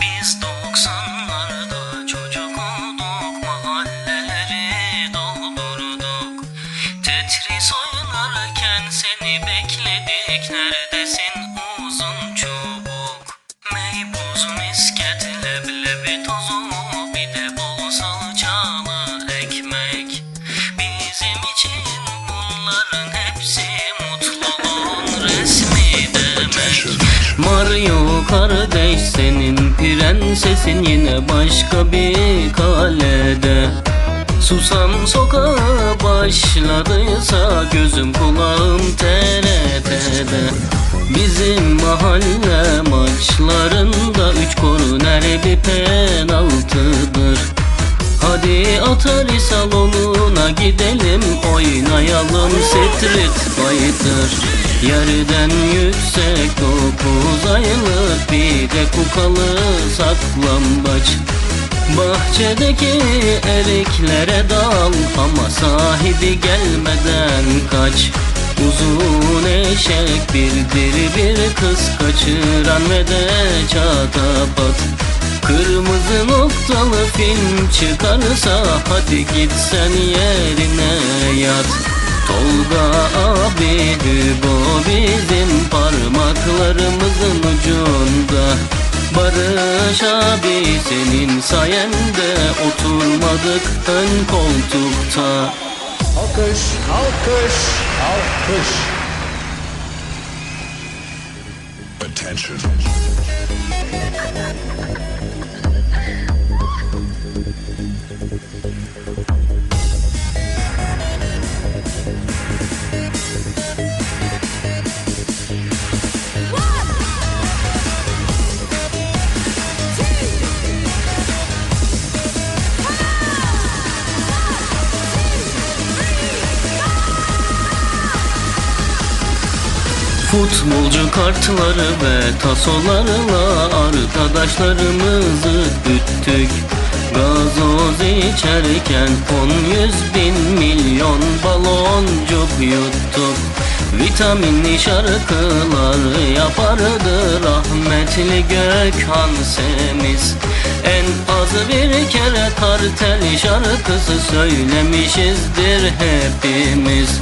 Biz doksanlarda çocuk olduk Mahalleleri doldurduk. Tetris oynarken seni bekledik Neredesin kardeş senin prensesin yine başka bir kalede. Susam sokağa başladıysa gözüm kulağım TRT'de Bizim mahalle maçlarında üç korner bir penaltıdır. Hadi Atari salonuna gidelim oynayalım street fighter Yerden yüksek dokuz aylık bir de kukalı saklambaç. Bahçedeki eriklere dal ama sahibi gelmeden kaç. Uzun eşek birdir bir kız kaçıran ve de çatapat. Kırmızı noktalı film çıkarsa hadi git sen yerine yat. Tolga bizim parmaklarımızın ucunda Barış abi senin sayende oturmadık ön koltukta Alkış, alkış, alkış. Attention. Futbolcu kartları ve tasolarla arkadaşlarımızı üttük Gazoz içerken on yüz bin milyon baloncuk yuttuk. Vitaminli şarkılar yapardı rahmetli Gökhan Semiz. En az bir kere kartel şarkısı söylemişizdir hepimiz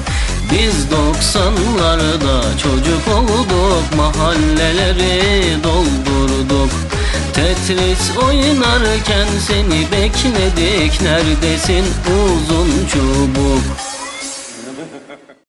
biz doksanlarda çocuk olduk Mahalleleri doldurduk. Tetris oynarken seni bekledik Neredesin uzun çubuk